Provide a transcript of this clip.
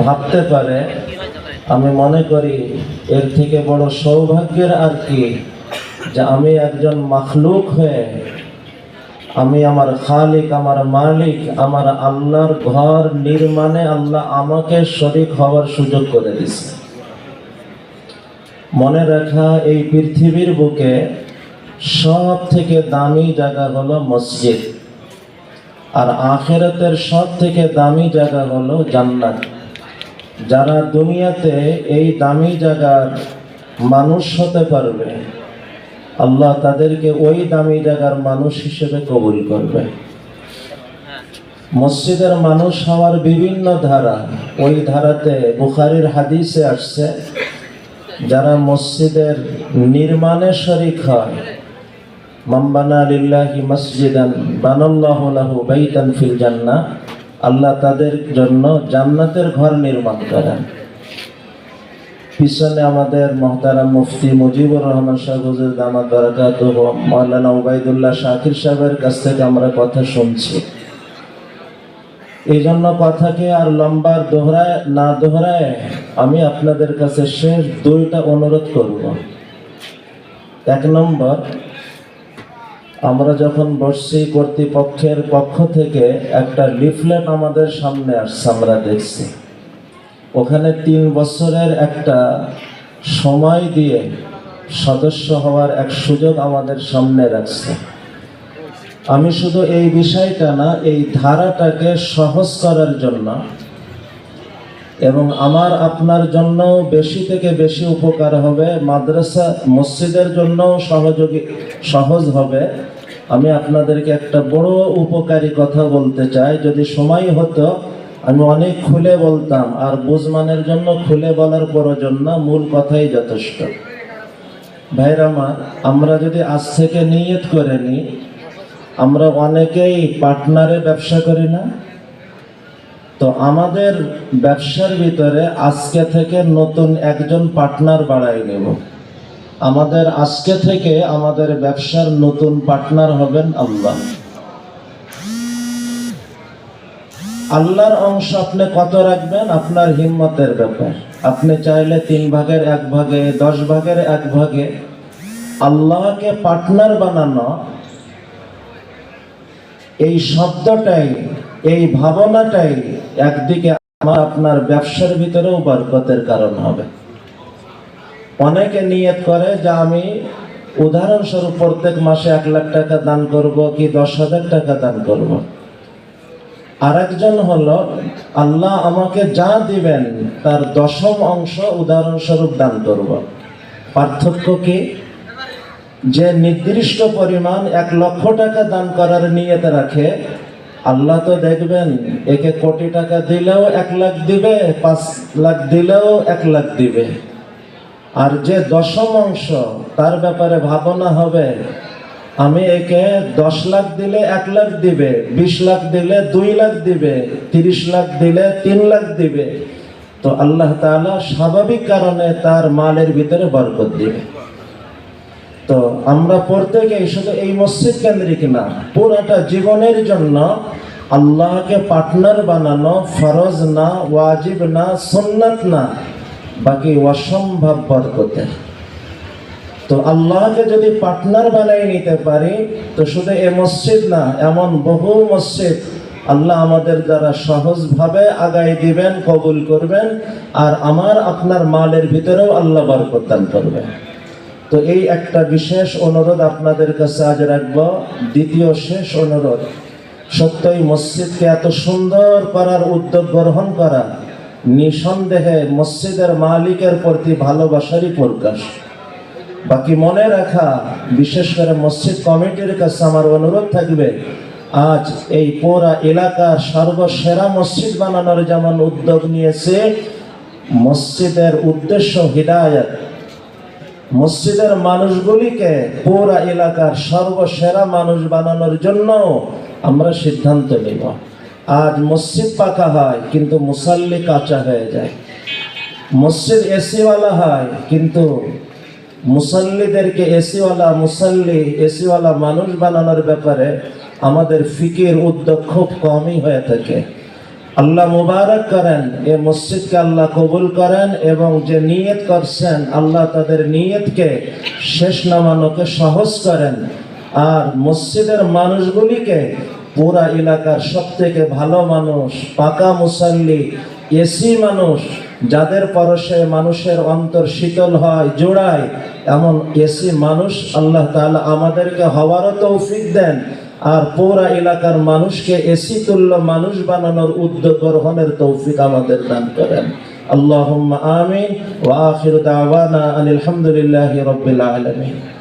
ভাবতে পারে, আমি মনে করি এর থেকে বড় সৌভাগ্যের আর কি যে আমি একজন মাখলুক হয়ে, আমি আমার খালিক, আমার মালিক, আমার আল্লাহর ঘর নির্মাণে আল্লাহ আমাকে শরিক হওয়ার সুযোগ করে দিছে মনে রাখা, এই পৃথিবীর বুকে সব থেকে দামি জায়গা হলো মসজিদ। আর আখেরাতের সব থেকে দামি জায়গা হলো জান্নাত। যারা দুনিয়াতে এই দামি জায়গার মানুষ হতে পারবে, আল্লাহ তাদেরকে ওই দামি জায়গার মানুষ হিসেবে কবুল করবে। মসজিদের মানুষ হওয়ার বিভিন্ন ধারা, ওই ধারাতে বুখারির হাদিসে আসছে, যারা মসজিদের নির্মাণে শরিক হয় মাম্বানা লিল্লাহি মসজিদান বানাল্লাহু লাহু বাইতান ফিল জান্নাহ আল্লাহ তাদের জন্য জান্নাতের ঘর নির্মাণ করেন। পিছনে আমাদের মহতারাম মুফতি মুজিবুর রহমান শাহ হুজুর দামাত বারাকাত মৌলানা উবাইদুল্লাহ শাকির সাহেবের কাছ থেকে আমরা কথা শুনছি। এই জন্য কথাকে আর লম্বার দোহরায়, না দোহরায় আমি আপনাদের কাছে শেষ দুইটা অনুরোধ করব। এক নম্বর আমরা যখন বসছি কর্তৃপক্ষের পক্ষ থেকে, একটা লিফলেট আমাদের সামনে আসছে, আমরা দেখছি। ওখানে তিন বছরের একটা সময় দিয়ে সদস্য হওয়ার এক সুযোগ আমাদের সামনে রাখছে। আমি শুধু এই বিষয়টা না, এই ধারাটাকে সহজ করার জন্য এবং আমার আপনার জন্য বেশি থেকে বেশি উপকার হবে, মাদ্রাসা মসজিদের জন্য সহযোগী, সহজ হবে। আমি আপনাদেরকে একটা বড় উপকারী কথা বলতে চাই, যদি সময় হতো, আমি অনেক খুলে বলতাম, আর বুঝমানের জন্য খুলে বলার প্রয়োজন না, মূল কথাই যথেষ্ট। ভাইরা আমার আমরা যদি আজ থেকে নিয়ত করে নিই, আমরা অনেকেই পার্টনারে ব্যবসা করি না তো আমাদের ব্যবসার ভিতরে আজকে থেকে নতুন একজন পার্টনার বাড়াই নেব। আমাদের আজকে থেকে আমাদের ব্যবসার নতুন পার্টনার হবেন আল্লাহ। আল্লাহর অংশ আপনি কত রাখবেন? আপনার হিম্মতের ব্যাপার। আপনি চাইলে তিন ভাগের এক ভাগে, দশ ভাগের এক ভাগে। আল্লাহকে পার্টনার বানানো, এই শব্দটাই, এই ভাবনাটাই একদিকে আমার আপনার ব্যবসার ভিতরেও বরকতের কারণ হবে। অনেকে নিয়ত করে যে আমি উদাহরণস্বরূপ প্রত্যেক মাসে এক লাখ টাকা দান করব কি দশ হাজার টাকা দান করব। আরেকজন হলো, আল্লাহ আমাকে যা দিবেন তার দশম অংশ উদাহরণস্বরূপ দান করব। পার্থক্য কি? যে নির্দিষ্ট পরিমাণ এক লক্ষ টাকা দান করার নিয়তে রাখে আল্লাহ তো দেখবেন, একে কোটি টাকা দিলেও এক লাখ দিবে, পাঁচ লাখ দিলেও এক লাখ দিবে। আর যে দশম অংশ, তার ব্যাপারে ভাবনা হবে, আমি একে দশ লাখ দিলে এক লাখ দিবে, বিশ লাখ দিলে দুই লাখ দিবে, তিরিশ লাখ দিলে তিন লাখ দিবে। তো আল্লাহ তাআলা স্বাভাবিক কারণে তার মালের ভিতরে বরকত দিবে। তো আমরা প্রত্যেকেই শুধু এই মসজিদ কেন্দ্রিক না, পুরোটা জীবনের জন্য আল্লাহকে পার্টনার বানানো ফরজ না, ওয়াজিব না, সুন্নাত না, বাকি অসম্ভব বরকতে। তো আল্লাহকে যদি পার্টনার বানিয়ে নিতে পারি, তো শুধু এ মসজিদ না, এমন বহু মসজিদ আল্লাহ আমাদের দ্বারা সহজভাবে আগাই দিবেন, কবুল করবেন, আর আমার আপনার মালের ভিতরেও আল্লাহ বরকত দান করবেন। তো এই একটা বিশেষ অনুরোধ আপনাদের কাছে আজ রাখব। দ্বিতীয় শেষ অনুরোধ, সত্যই মসজিদকে এত সুন্দর করার উদ্যোগ গ্রহণ করা নিঃসন্দেহে মসজিদের মালিকের প্রতি ভালোবাসারই প্রকাশ। বাকি মনে রাখা, বিশেষ করে মসজিদ কমিটির কাছে আমার অনুরোধ থাকবে, আজ এই পুরা এলাকার সর্বসেরা মসজিদ বানানোর যেমন উদ্যোগ নিয়েছে, মসজিদের উদ্দেশ্য, হৃদায়ত মসজিদের মানুষগুলিকে পুরা এলাকার সর্বসেরা মানুষ বানানোর জন্য আমরা সিদ্ধান্ত নেব। আজ মসজিদ পাকা হয়, কিন্তু মুসাল্লি কাঁচা হয়ে যায়। মসজিদ এসিওয়ালা হয়, কিন্তু মুসল্লিদেরকে এসিওয়ালা, মুসল্লি, এসিওয়ালা মানুষ বানানোর ব্যাপারে আমাদের ফিকির উদ্যোগ খুব কমই হয়ে থাকে। আল্লাহ মুবারক করেন, এ মসজিদকে আল্লাহ কবুল করেন এবং যে নিয়ত করছেন, আল্লাহ তাদের নিয়তকে শেষ নামানোকে সহজ করেন। আর মসজিদের মানুষগুলিকে পুরা এলাকার সব থেকে ভালো মানুষ, পাকা মুসল্লি, এসি মানুষ, যাদের পরশে মানুষের অন্তর শীতল হয়, জোড়ায়, এমন এসি মানুষ আল্লাহ তাআলা আমাদেরকে হওয়ারও তৌফিক দেন। আর পৌরা এলাকার মানুষকে এসি তুল্য মানুষ বানানোর উদ্যোগ গ্রহণের তৌফিক আমাদের দান করেন। আল্লাহ আমিন। ওয়া আখির আনিল আলহামদুলিল্লাহ রবিল্লা আলমিন।